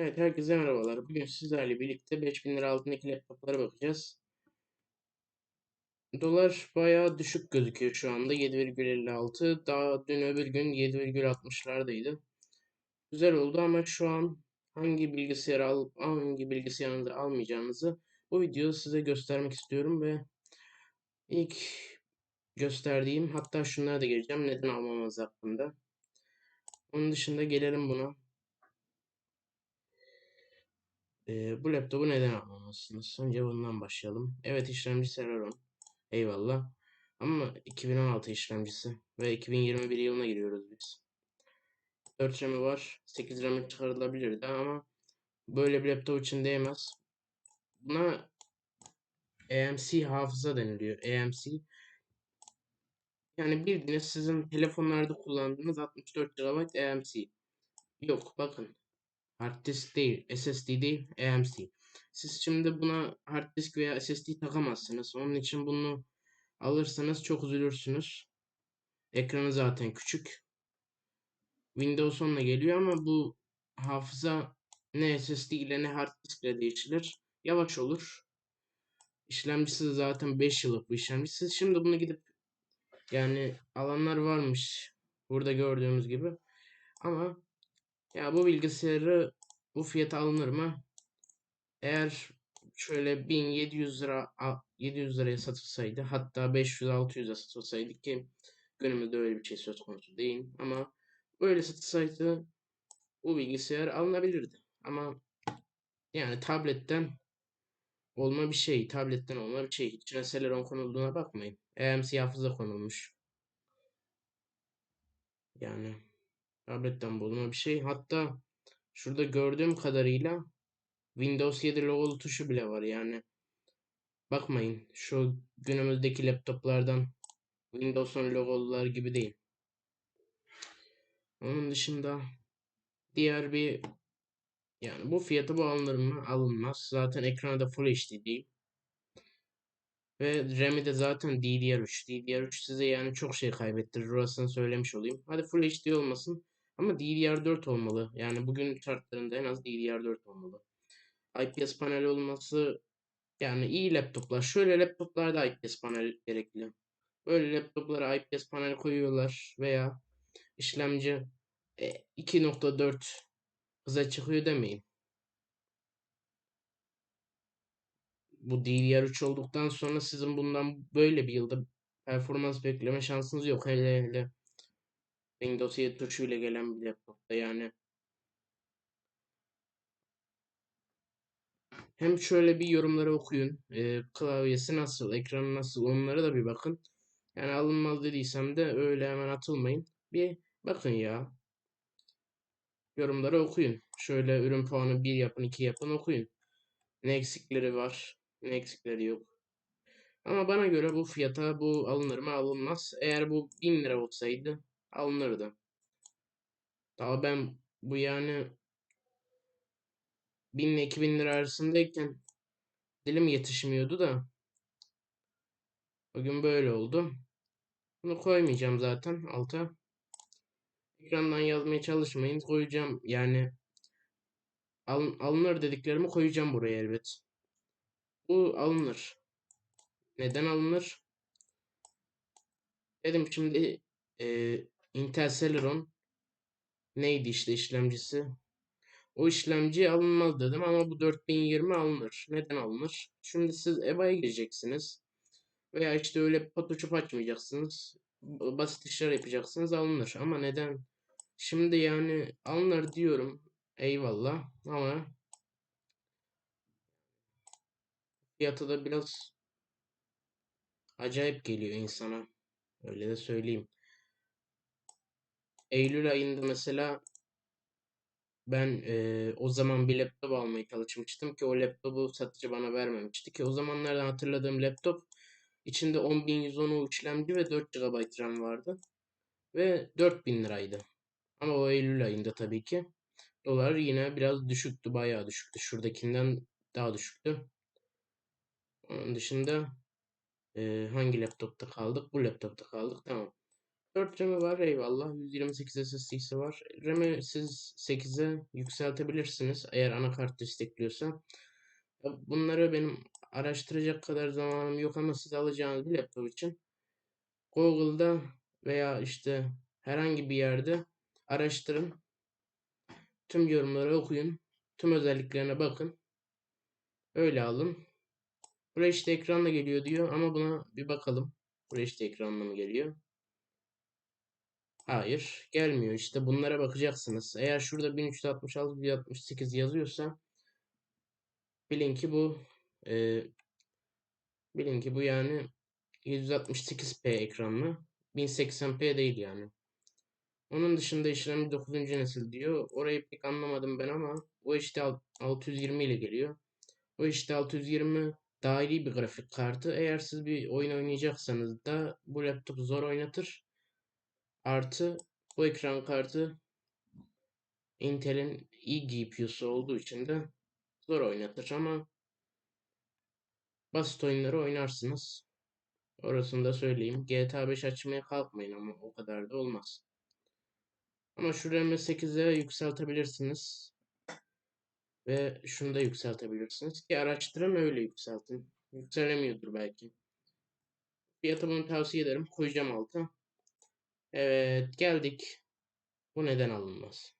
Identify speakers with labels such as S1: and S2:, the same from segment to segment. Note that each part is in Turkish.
S1: Evet, herkese merhabalar. Bugün sizlerle birlikte 5000 lira altındaki laptoplara bakacağız. Dolar bayağı düşük gözüküyor şu anda 7,56. Daha dün öbür gün 7,60'lardaydı. Güzel oldu ama şu an hangi bilgisayarı alıp hangi bilgisayarınızı almayacağınızı bu videoda size göstermek istiyorum ve ilk gösterdiğim hatta şunlara da geleceğim neden almamız hakkında. Onun dışında gelelim buna. Ee, bu laptopu neden almamalısınız? Önce bundan başlayalım. Evet işlemci Celeron. Eyvallah. Ama 2016 işlemcisi ve 2021 yılına giriyoruz biz. 4 RAM'i var. 8 RAM'i çıkarılabilirdi ama böyle bir laptop için değmez. Buna AMC hafıza deniliyor. AMC yani bildiğiniz sizin telefonlarda kullandığınız 64 GB AMC. Yok bakın Hard disk değil, SSD değil, AMC. Siz şimdi buna hard disk veya SSD takamazsınız. Onun için bunu alırsanız çok üzülürsünüz. Ekranı zaten küçük. Windows 10'la geliyor ama bu hafıza ne SSD ile ne hard disk ile değişilir. Yavaş olur. İşlemcisi zaten 5 yıllık bu işlemci. Siz şimdi bunu gidip yani alanlar varmış. Burada gördüğümüz gibi. Ama ya bu bilgisayarı bu fiyata alınır mı? Eğer şöyle 1700 lira 700 liraya satılsaydı hatta 500-600'e satılsaydı ki günümüzde öyle bir şey söz konusu değil ama böyle satılsaydı bu bilgisayar alınabilirdi. Ama yani tabletten olma bir şey, tabletten olma bir şey. İçine Celeron konulduğuna bakmayın. AMC hafıza konulmuş. Yani tabletten bulma bir şey. Hatta şurada gördüğüm kadarıyla Windows 7 logolu tuşu bile var yani. Bakmayın şu günümüzdeki laptoplardan Windows'un logolular gibi değil. Onun dışında diğer bir yani bu fiyatı bu alınır mı? Alınmaz. Zaten ekranda Full HD değil. Ve RAM'i de zaten DDR3. DDR3 size yani çok şey kaybettirir. Orasını söylemiş olayım. Hadi Full HD olmasın. Ama DDR4 olmalı. Yani bugün şartlarında en az DDR4 olmalı. IPS paneli olması yani iyi laptoplar. Şöyle laptoplarda IPS panel gerekli. Böyle laptoplara IPS panel koyuyorlar veya işlemci 2.4 e, hıza çıkıyor demeyin. Bu DDR3 olduktan sonra sizin bundan böyle bir yılda performans bekleme şansınız yok. Hele hele Windows 7 tuşuyla gelen bir laptopta yani Hem şöyle bir yorumları okuyun. E, klavyesi nasıl, ekranı nasıl onlara da bir bakın. Yani alınmaz dediysem de öyle hemen atılmayın. Bir bakın ya. Yorumları okuyun. Şöyle ürün puanı 1 yapın, 2 yapın okuyun. Ne eksikleri var, ne eksikleri yok. Ama bana göre bu fiyata bu alınır mı alınmaz. Eğer bu 1000 lira olsaydı alınırdı. Daha ben bu yani 1000 ile 2000 lira arasındayken dilim yetişmiyordu da bugün böyle oldu. Bunu koymayacağım zaten alta. Ekrandan yazmaya çalışmayın. Koyacağım yani alın, alınır dediklerimi koyacağım buraya elbet. Bu alınır. Neden alınır? Dedim şimdi e, Intel Celeron neydi işte işlemcisi? O işlemci alınmaz dedim ama bu 4020 alınır. Neden alınır? Şimdi siz EBA'ya gireceksiniz. Veya işte öyle patoçup açmayacaksınız. Basit işler yapacaksınız alınır. Ama neden? Şimdi yani alınır diyorum. Eyvallah. Ama fiyatı da biraz acayip geliyor insana. Öyle de söyleyeyim. Eylül ayında mesela ben e, o zaman bir laptop almaya çalışmıştım ki o laptopu satıcı bana vermemişti ki o zamanlardan hatırladığım laptop içinde 10110 işlemci ve 4 GB RAM vardı ve 4000 liraydı. Ama o Eylül ayında tabii ki. Dolar yine biraz düşüktü, bayağı düşüktü. Şuradakinden daha düşüktü. Onun dışında e, hangi laptopta kaldık? Bu laptopta kaldık. Tamam. 4 RAM'i var eyvallah. 128 SSD'si var. RAM'i siz 8'e yükseltebilirsiniz eğer anakart destekliyorsa. Bunları benim araştıracak kadar zamanım yok ama siz alacağınız bir laptop için Google'da veya işte herhangi bir yerde araştırın. Tüm yorumları okuyun. Tüm özelliklerine bakın. Öyle alın. Buraya işte ekranla geliyor diyor ama buna bir bakalım. Buraya işte ekranla mı geliyor? Hayır, gelmiyor. İşte bunlara bakacaksınız. Eğer şurada 1366 168 yazıyorsa bilin ki bu e, bilin ki bu yani 168p ekranlı. 1080p değil yani. Onun dışında işlemci 9. nesil diyor. Orayı pek anlamadım ben ama o işte 620 ile geliyor. O işte 620 dahili bir grafik kartı. Eğer siz bir oyun oynayacaksanız da bu laptop zor oynatır. Artı bu ekran kartı Intel'in iyi GPU'su olduğu için de zor oynatır ama basit oyunları oynarsınız. Orasını da söyleyeyim. GTA 5 açmaya kalkmayın ama o kadar da olmaz. Ama şu RAM'i 8'e yükseltebilirsiniz. Ve şunu da yükseltebilirsiniz ki araştırın öyle yükseltin. Yükselemiyordur belki. Fiyatı bunu tavsiye ederim. Koyacağım alta. Evet geldik. Bu neden alınmaz?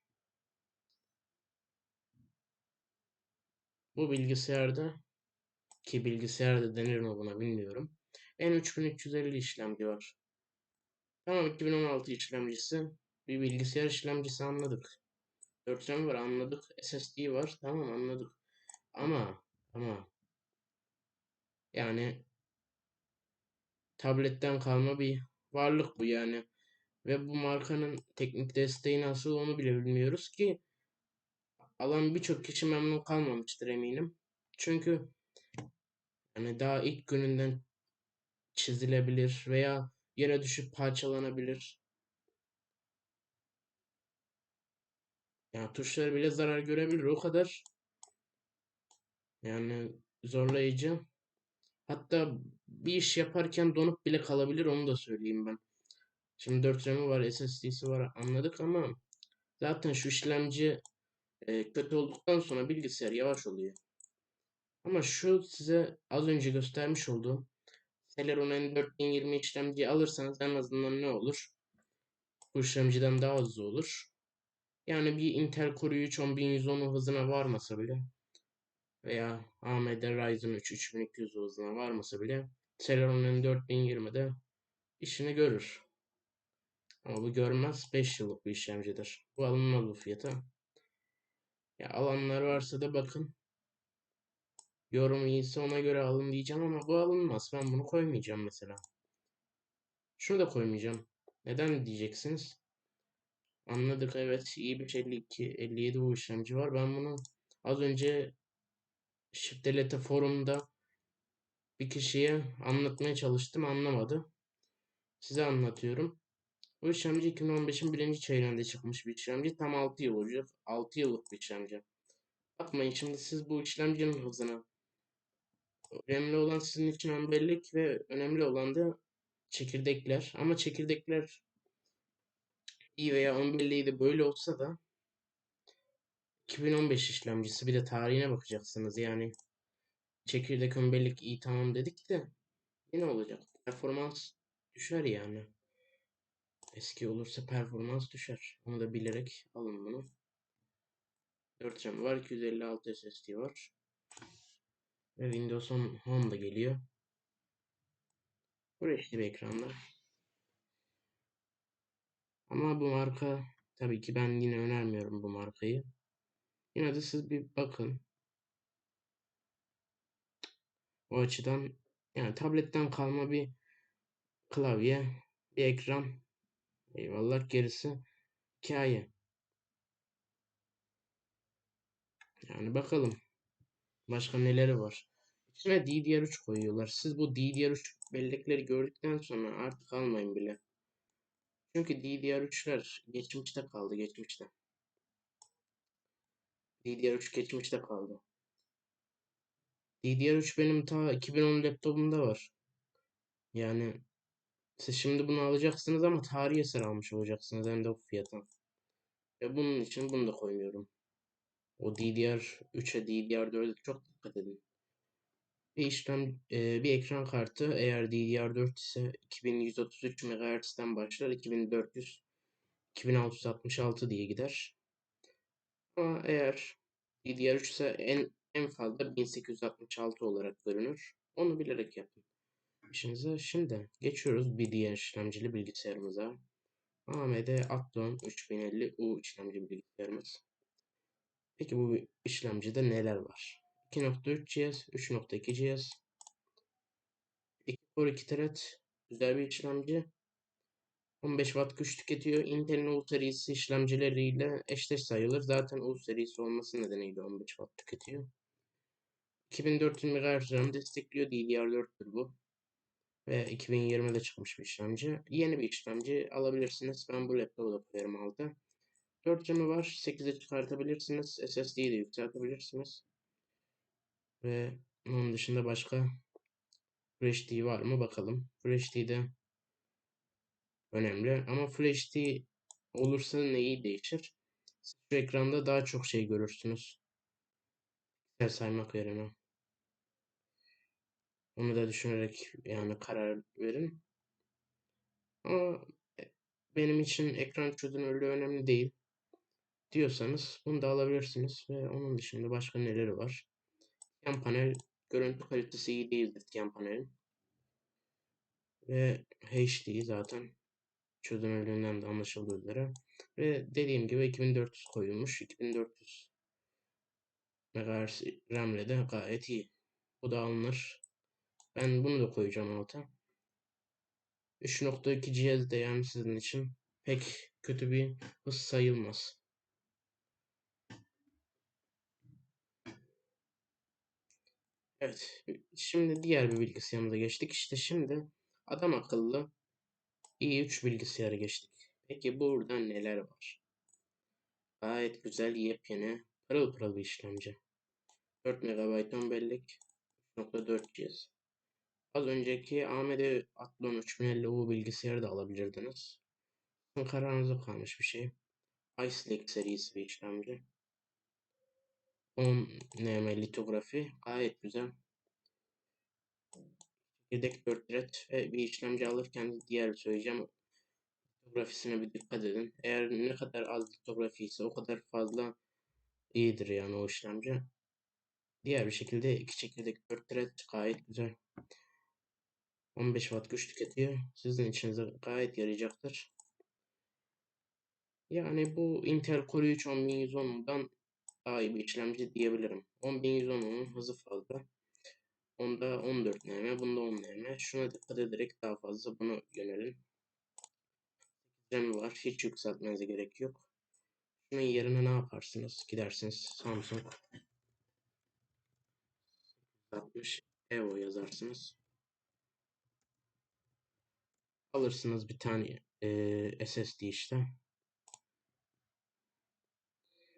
S1: Bu bilgisayarda ki bilgisayarda denir mi buna bilmiyorum. N3350 işlemci var. Tamam 2016 işlemcisi. Bir bilgisayar işlemcisi anladık. 4 RAM var anladık. SSD var tamam anladık. Ama ama yani tabletten kalma bir varlık bu yani. Ve bu markanın teknik desteği nasıl onu bile bilmiyoruz ki alan birçok kişi memnun kalmamıştır eminim. Çünkü yani daha ilk gününden çizilebilir veya yere düşüp parçalanabilir. Yani tuşları bile zarar görebilir o kadar. Yani zorlayıcı. Hatta bir iş yaparken donup bile kalabilir onu da söyleyeyim ben. Şimdi 4 RAM'i var, SSD'si var anladık ama zaten şu işlemci e, kötü olduktan sonra bilgisayar yavaş oluyor. Ama şu size az önce göstermiş olduğum Celeron N4020 işlemciyi alırsanız en azından ne olur? Bu işlemciden daha hızlı olur. Yani bir Intel Core i3 10110 hızına varmasa bile veya AMD Ryzen 3 3200 hızına varmasa bile Celeron N4020'de işini görür. Ama bu görmez 5 yıllık bir işlemcidir. Bu alınmaz bu fiyata. Ya alanlar varsa da bakın. Yorum iyiyse ona göre alın diyeceğim ama bu alınmaz. Ben bunu koymayacağım mesela. Şunu da koymayacağım. Neden diyeceksiniz? Anladık evet iyi bir 52 57 bu işlemci var. Ben bunu az önce Şiftelete forumda bir kişiye anlatmaya çalıştım anlamadı. Size anlatıyorum. Bu işlemci 2015'in birinci çeyreğinde çıkmış bir işlemci. Tam 6 yıl olacak. 6 yıllık bir işlemci. Bakmayın şimdi siz bu işlemcinin hızına. Önemli olan sizin için bellek ve önemli olan da çekirdekler. Ama çekirdekler iyi veya ön belleği de böyle olsa da 2015 işlemcisi bir de tarihine bakacaksınız yani. Çekirdek ön iyi tamam dedik de yine olacak. Performans düşer yani. Eski olursa performans düşer. Onu da bilerek alın bunu. 4 RAM var. 256 SSD var. Ve Windows 10 Home da geliyor. Bu renkli bir ekranda. Ama bu marka tabii ki ben yine önermiyorum bu markayı. Yine de siz bir bakın. O açıdan yani tabletten kalma bir klavye, bir ekran. Eyvallah gerisi hikaye. Yani bakalım. Başka neleri var. İçine DDR3 koyuyorlar. Siz bu DDR3 bellekleri gördükten sonra artık almayın bile. Çünkü DDR3'ler geçmişte kaldı geçmişte. DDR3 geçmişte kaldı. DDR3 benim ta 2010 laptopumda var. Yani Siz şimdi bunu alacaksınız ama tarihi eser almış olacaksınız hem de bu fiyata. Ve bunun için bunu da koymuyorum. O DDR3'e DDR4'e çok dikkat edin. Bir işlem e, bir ekran kartı eğer DDR4 ise 2133 MHz'den başlar 2400 2666 diye gider. Ama eğer DDR3 ise en en fazla 1866 olarak görünür. Onu bilerek yapın. İşinize şimdi geçiyoruz bir diğer işlemcili bilgisayarımıza. AMD Athlon 3050U işlemci bilgisayarımız. Peki bu işlemcide neler var? 2.3 GHz, 3.2 GHz, 2 Core 2 thread, güzel bir işlemci. 15 Watt güç tüketiyor. Intel'in U serisi işlemcileriyle eşdeş sayılır. Zaten U serisi olması nedeniyle 15 Watt tüketiyor. 2400 MHz RAM destekliyor. DDR4'tür bu. Ve 2020'de çıkmış bir işlemci. Yeni bir işlemci alabilirsiniz. Ben bu laptopu da koyarım alta. 4 RAM'i var. 8'e çıkartabilirsiniz. SSD'yi de yükseltebilirsiniz. Ve onun dışında başka FreeHD var mı bakalım. FreeHD'de önemli. Ama FreeHD olursa neyi değişir? Şu ekranda daha çok şey görürsünüz. Piksel saymak yerine. Onu da düşünerek yani karar verin. Ama benim için ekran çözünürlüğü önemli değil diyorsanız bunu da alabilirsiniz ve onun dışında başka neleri var? Yan panel görüntü kalitesi iyi değildir yan panelin. Ve HD zaten çözünürlüğünden de anlaşıldığı üzere. Ve dediğim gibi 2400 koyulmuş. 2400 MHz RAM ile de gayet iyi. Bu da alınır. Ben bunu da koyacağım alta. 3.2 cihaz da yani sizin için pek kötü bir hız sayılmaz. Evet. Şimdi diğer bir bilgisayarımıza geçtik. İşte şimdi adam akıllı i3 bilgisayara geçtik. Peki burada neler var? Gayet güzel yepyeni pırıl pırıl bir işlemci. 4 MB ön bellek 3.4 GHz. Az önceki AMD Athlon 3050U bilgisayarı da alabilirdiniz. Kararınıza kalmış bir şey. Ice Lake serisi bir işlemci. 10 nm litografi gayet güzel. Yedek 4 thread ve bir işlemci alırken diğer söyleyeceğim litografisine bir dikkat edin. Eğer ne kadar az litografi ise o kadar fazla iyidir yani o işlemci. Diğer bir şekilde iki çekirdek 4 thread gayet güzel. 15 watt güç tüketiyor. Sizin içinize gayet yarayacaktır. Yani bu Intel Core 3 10110'dan daha iyi bir işlemci diyebilirim. 10110'un hızı fazla. Onda 14 nm, bunda 10 nm. Şuna dikkat ederek daha fazla buna yönelin. RAM'i var. Hiç yükseltmenize gerek yok. Şunun yerine ne yaparsınız? Gidersiniz Samsung 60 Evo yazarsınız. Alırsınız bir tane e, SSD işte.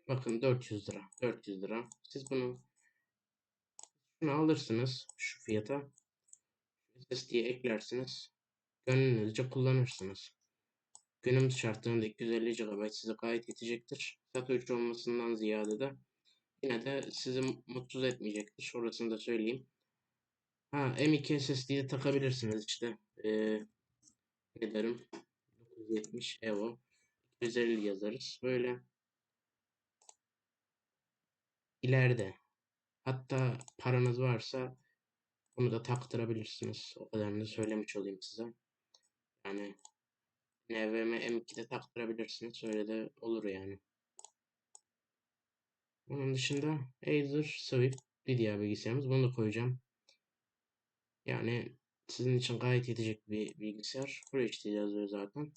S1: Bakın 400 lira. 400 lira. Siz bunu şunu alırsınız şu fiyata. SSD'ye eklersiniz. Gönlünüzce kullanırsınız. Günümüz şartlarında 250 GB size gayet yetecektir. Satı 3 olmasından ziyade de yine de sizi mutsuz etmeyecektir. Orasını da söyleyeyim. Ha M2 SSD'yi takabilirsiniz işte. Ee, ne derim? 970 Evo 250 yazarız. Böyle ileride hatta paranız varsa bunu da taktırabilirsiniz. O kadarını söylemiş olayım size. Yani NVMe M2'de taktırabilirsiniz. Öyle de olur yani. Onun dışında Acer Swift bir diğer bilgisayarımız. Bunu da koyacağım. Yani sizin için gayet yetecek bir bilgisayar. Full HD yazıyor zaten.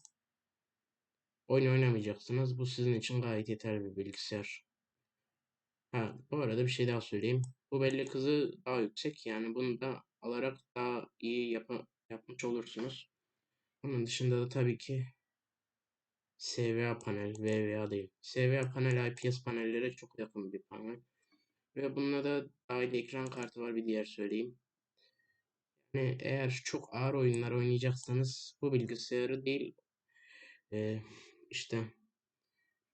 S1: Oyun oynamayacaksınız. Bu sizin için gayet yeterli bir bilgisayar. Ha, bu arada bir şey daha söyleyeyim. Bu belli kızı daha yüksek. Yani bunu da alarak daha iyi yap yapmış olursunuz. Onun dışında da tabii ki SVA panel, VVA değil. SVA panel IPS panellere çok yakın bir panel. Ve bununla da dahil ekran kartı var bir diğer söyleyeyim. Yani eğer çok ağır oyunlar oynayacaksanız bu bilgisayarı değil e, işte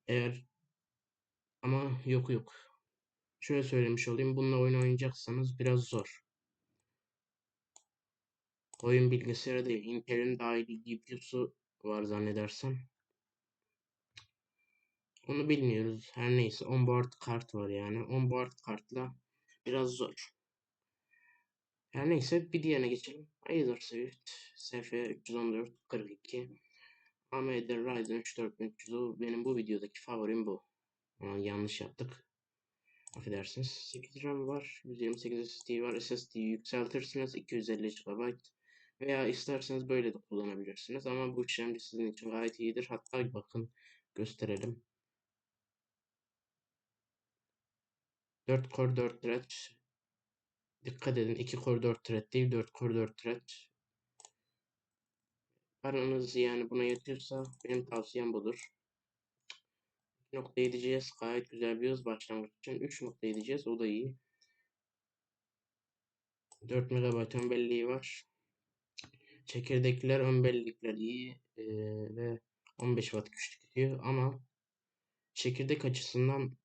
S1: eğer ama yok yok şöyle söylemiş olayım bununla oyun oynayacaksanız biraz zor. Oyun bilgisayarı değil Intel'in dahili GPU'su var zannedersem. Onu bilmiyoruz. Her neyse onboard kart var yani. Onboard kartla biraz zor. Her neyse bir diğerine geçelim. Acer Swift SF 314 42 AMD Ryzen 3 4300 benim bu videodaki favorim bu. Ama yanlış yaptık. Affedersiniz. 8 RAM var. 128 SSD var. SSD'yi yükseltirsiniz. 250 GB. Veya isterseniz böyle de kullanabilirsiniz. Ama bu işlemci sizin için gayet iyidir. Hatta bakın gösterelim. 4 core 4 thread. Dikkat edin 2 core 4 thread değil 4 core 4 thread. Paranız yani buna yetiyorsa benim tavsiyem budur. 2.7 GHz gayet güzel bir hız başlangıç için. 3.7 GHz o da iyi. 4 MB ön belleği var. Çekirdekler ön belleğikler iyi ee, ve 15 Watt güç tüketiyor ama çekirdek açısından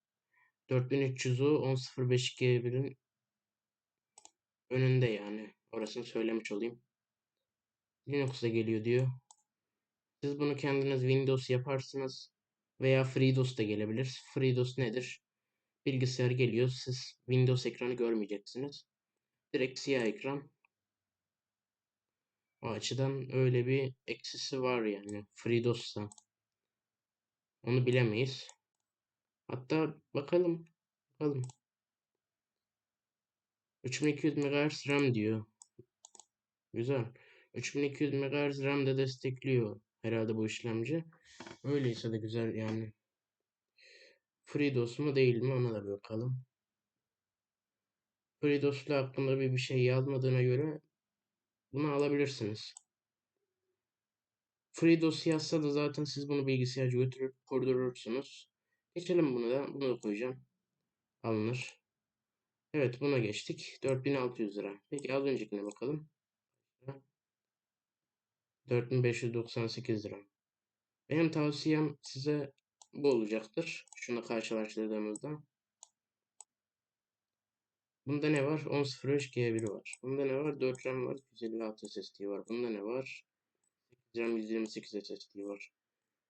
S1: 4300'u 10.05 G1'in önünde yani. Orasını söylemiş olayım. Linux'a geliyor diyor. Siz bunu kendiniz Windows yaparsınız veya FreeDOS da gelebilir. FreeDOS nedir? Bilgisayar geliyor. Siz Windows ekranı görmeyeceksiniz. Direkt siyah ekran. O açıdan öyle bir eksisi var yani FreeDOS'ta. Onu bilemeyiz. Hatta bakalım. Bakalım. 3200 MHz RAM diyor. Güzel. 3200 MHz RAM de destekliyor herhalde bu işlemci. Öyleyse de güzel yani. FreeDOS mu değil mi ona da bakalım. FreeDOS'la hakkında bir, bir şey yazmadığına göre bunu alabilirsiniz. FreeDOS yazsa da zaten siz bunu bilgisayarcı götürüp kurdurursunuz. Geçelim bunu da. Bunu da koyacağım. Alınır. Evet buna geçtik. 4600 lira. Peki az öncekine bakalım. 4598 lira. Benim tavsiyem size bu olacaktır. Şunu karşılaştırdığımızda. Bunda ne var? 10.05 G1 var. Bunda ne var? 4 RAM var. 156 SSD var. Bunda ne var? 8 RAM 128 SSD var.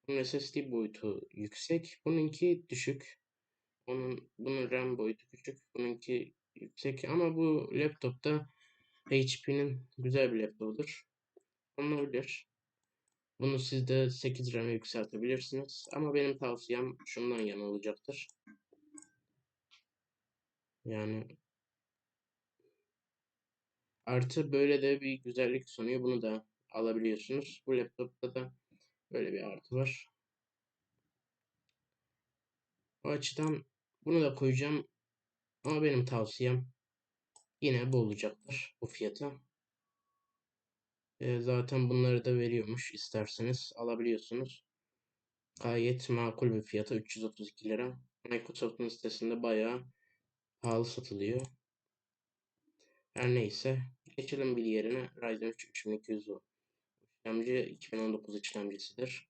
S1: Bunun SSD boyutu yüksek. Bununki düşük. Onun, bunun RAM boyutu küçük. Bununki yüksek. Ama bu laptopta HP'nin güzel bir laptopudur. Olabilir. Bunu siz de 8 RAM'e yükseltebilirsiniz. Ama benim tavsiyem şundan yana olacaktır. Yani artı böyle de bir güzellik sunuyor. Bunu da alabiliyorsunuz. Bu laptopta da böyle bir artı var. O açıdan bunu da koyacağım. Ama benim tavsiyem yine bu olacaktır bu fiyata. E, zaten bunları da veriyormuş. isterseniz alabiliyorsunuz. Gayet makul bir fiyata 332 lira. Microsoft'un sitesinde bayağı pahalı satılıyor. Her neyse. Geçelim bir yerine. Ryzen 3 3200 U. İşlemci 2019 işlemcisidir.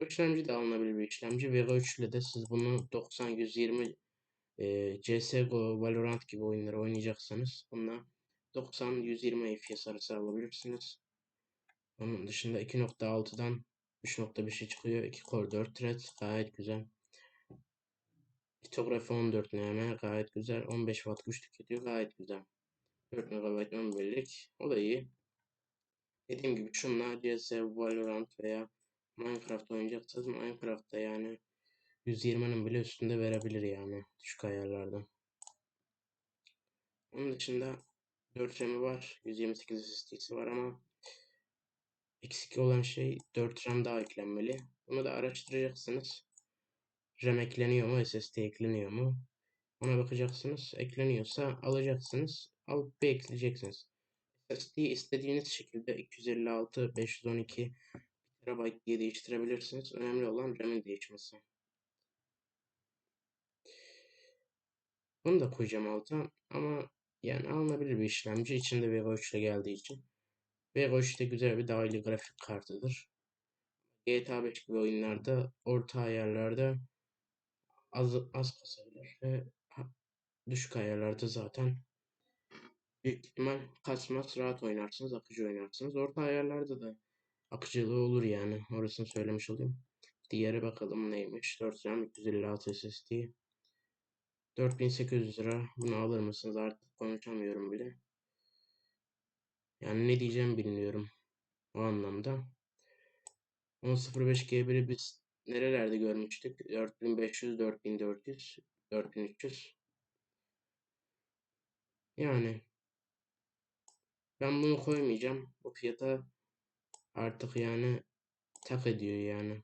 S1: Bu işlemci de alınabilir bir işlemci. Vega 3 ile de siz bunu 90-120 e, CSGO, Valorant gibi oyunları oynayacaksanız bununla 90-120 FPS arası alabilirsiniz. Onun dışında 2.6'dan 3.5'e çıkıyor. 2 core 4 thread gayet güzel. Litografi 14 nm gayet güzel. 15 watt güç tüketiyor gayet güzel. 4 MB ön bellek. O da iyi. Dediğim gibi şunlar CS, Valorant veya Minecraft oynayacaksanız Minecraft'ta yani 120'nin bile üstünde verebilir yani düşük ayarlarda. Onun dışında 4 RAM'i var. 128 SSD'si var ama eksik olan şey 4 RAM daha eklenmeli. Bunu da araştıracaksınız. RAM ekleniyor mu? SSD ekleniyor mu? Ona bakacaksınız. Ekleniyorsa alacaksınız. Alıp bir ekleyeceksiniz. SSD istediğiniz şekilde 256, 512 Diye değiştirebilirsiniz. Önemli olan RAM'in değişmesi. Bunu da koyacağım alta ama Yani alınabilir bir işlemci. İçinde Vega 3 ile geldiği için. Vega 3 de güzel bir dahili grafik kartıdır. GTA 5 gibi oyunlarda orta ayarlarda az, az kasabilir ve düşük ayarlarda zaten büyük ihtimal kasmaz rahat oynarsınız akıcı oynarsınız. Orta ayarlarda da akıcılığı olur yani orasını söylemiş olayım. Diğeri bakalım neymiş 4 RAM 256 SSD 4800 lira bunu alır mısınız artık konuşamıyorum bile. Yani ne diyeceğimi bilmiyorum o anlamda. 10.05 G1'i biz nerelerde görmüştük? 4500, 4400, 4300. Yani ben bunu koymayacağım. Bu fiyata artık yani tak ediyor yani.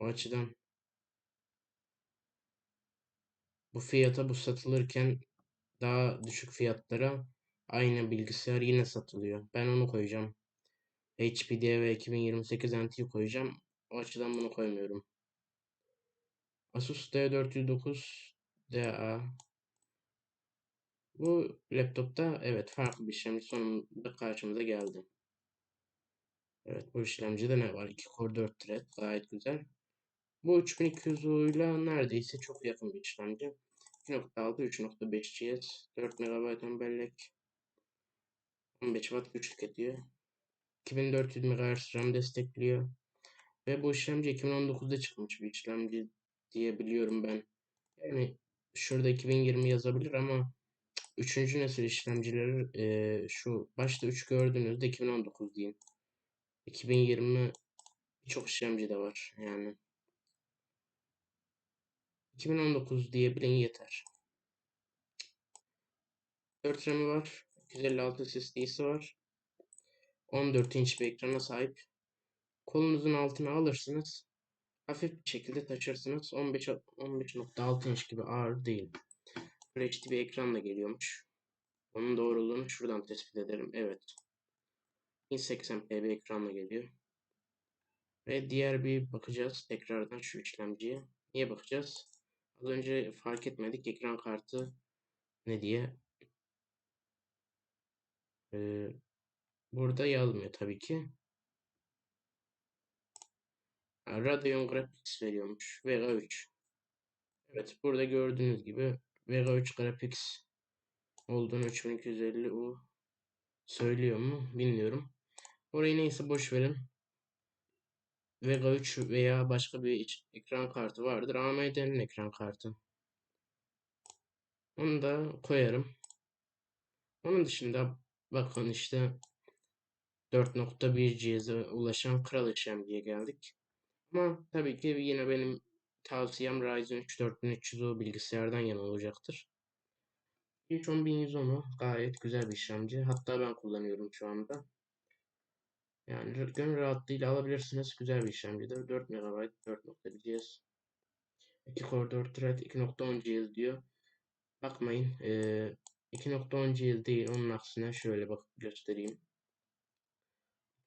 S1: O açıdan bu fiyata bu satılırken daha düşük fiyatlara aynı bilgisayar yine satılıyor. Ben onu koyacağım. HPD ve 2028 NT koyacağım. O açıdan bunu koymuyorum. Asus D409 DA bu laptopta evet farklı bir işlemci sonunda karşımıza geldi. Evet bu işlemcide ne var? 2 core 4 thread gayet güzel. Bu 3200 ile neredeyse çok yakın bir işlemci. 2.6 3.5 GHz 4 MB bellek 15 Watt güç tüketiyor. 2400 MHz RAM destekliyor. Ve bu işlemci 2019'da çıkmış bir işlemci diye biliyorum ben. Yani şurada 2020 yazabilir ama 3. nesil işlemcileri e, şu başta 3 gördüğünüzde 2019 diyeyim. 2020 birçok işlemci de var yani. 2019 diye bilin yeter. 4 RAM'i var. 256 SSD'si var. 14 inç bir ekrana sahip. Kolunuzun altına alırsınız. Hafif bir şekilde taşırsınız. 15 15.6 inç gibi ağır değil. Full HD bir ekranla geliyormuş. Onun doğruluğunu şuradan tespit ederim. Evet. 1080p bir ekranla geliyor. Ve diğer bir bakacağız tekrardan şu işlemciye. Niye bakacağız? Az önce fark etmedik ekran kartı ne diye. Ee, burada yazmıyor tabii ki. Radeon Graphics veriyormuş. Vega 3. Evet burada gördüğünüz gibi Vega 3 Graphics olduğunu 3250U söylüyor mu bilmiyorum. Orayı neyse boş verin. Vega 3 veya başka bir ekran kartı vardır. AMD'nin ekran kartı. Onu da koyarım. Onun dışında bakın işte 4.1 GHz'e ulaşan kral işlemciye geldik. Ama tabii ki yine benim tavsiyem Ryzen 3 4300U bilgisayardan yana olacaktır. Hiç 10110'u gayet güzel bir işlemci. Hatta ben kullanıyorum şu anda. Yani gönül rahatlığıyla alabilirsiniz. Güzel bir işlemcidir. 4 MB 4.1 GHz. 2 Core 4 Thread 2.10 GHz diyor. Bakmayın. Ee, 2.10 GHz değil. Onun aksine şöyle bak göstereyim.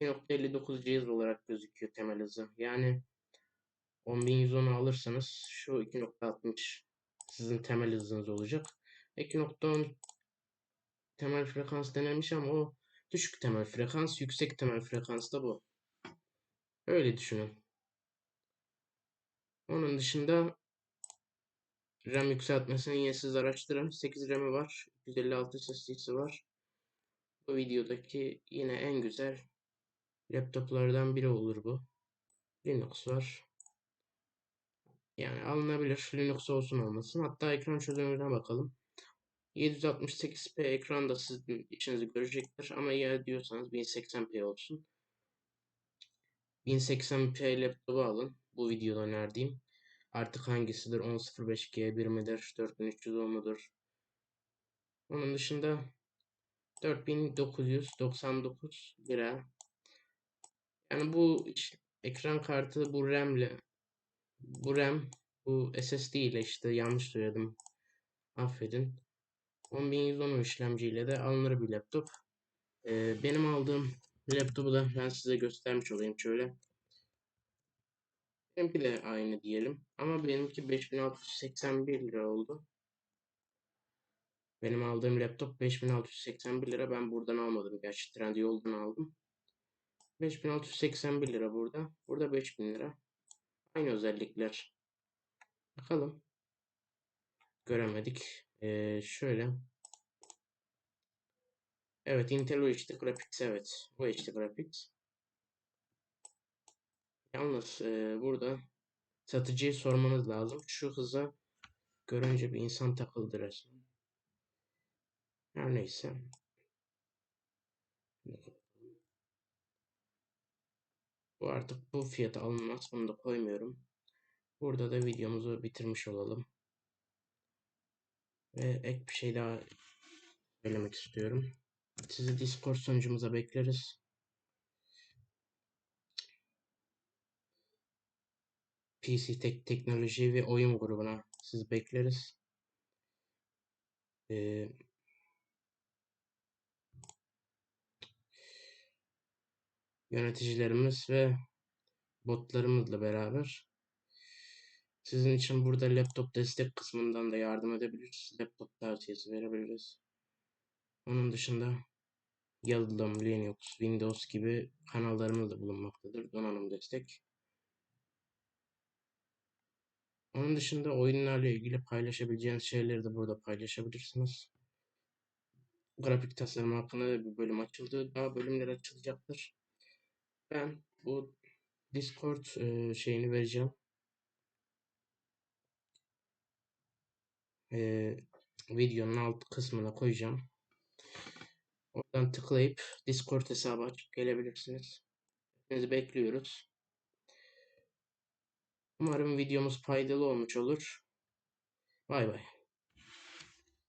S1: 2.59 GHz olarak gözüküyor temel hızı. Yani 10110'u alırsanız şu 2.60 sizin temel hızınız olacak. 2.10 temel frekans denemiş ama o düşük temel frekans, yüksek temel frekans da bu. Öyle düşünün. Onun dışında RAM yükseltmesini yine araştırın. 8 RAM'i var. 156 SSD'si var. Bu videodaki yine en güzel laptoplardan biri olur bu. Linux var. Yani alınabilir. Linux olsun olmasın. Hatta ekran çözünürlüğüne bakalım. 768p ekran da sizin işinizi görecektir. Ama ya diyorsanız 1080p olsun. 1080p laptopu alın. Bu videoda önerdiğim. Artık hangisidir? 10.05G1 midir? 4310 mudur? Onun dışında 4999 lira. Yani bu ekran kartı bu RAM ile bu RAM bu SSD ile işte yanlış söyledim. Affedin. 10110 işlemciyle de alınır bir laptop. Ee, benim aldığım laptopu da ben size göstermiş olayım şöyle. Benimki de aynı diyelim. Ama benimki 5681 lira oldu. Benim aldığım laptop 5681 lira. Ben buradan almadım. Gerçi Trendyol'dan aldım. 5681 lira burada. Burada 5000 lira. Aynı özellikler. Bakalım. Göremedik. Ee, şöyle. Evet Intel UHD Graphics evet. UHD Graphics. Yalnız e, burada satıcıya sormanız lazım. Şu hıza görünce bir insan takıldı resmen. Her neyse. Bu artık bu fiyata alınmaz. Bunu da koymuyorum. Burada da videomuzu bitirmiş olalım. Ve ek bir şey daha söylemek istiyorum. Sizi Discord sunucumuza bekleriz. PC Tek Teknoloji ve Oyun grubuna sizi bekleriz. Ee, yöneticilerimiz ve botlarımızla beraber sizin için burada laptop destek kısmından da yardım edebiliriz. Laptop tavsiyesi verebiliriz. Onun dışında yazılım, Linux, Windows gibi kanallarımız da bulunmaktadır. Donanım destek. Onun dışında oyunlarla ilgili paylaşabileceğiniz şeyleri de burada paylaşabilirsiniz. Grafik tasarım hakkında da bir bölüm açıldı. Daha bölümler açılacaktır. Ben bu Discord şeyini vereceğim. E, videonun alt kısmına koyacağım. Oradan tıklayıp Discord hesabı açıp gelebilirsiniz. Hepinizi bekliyoruz. Umarım videomuz faydalı olmuş olur. Bay bay.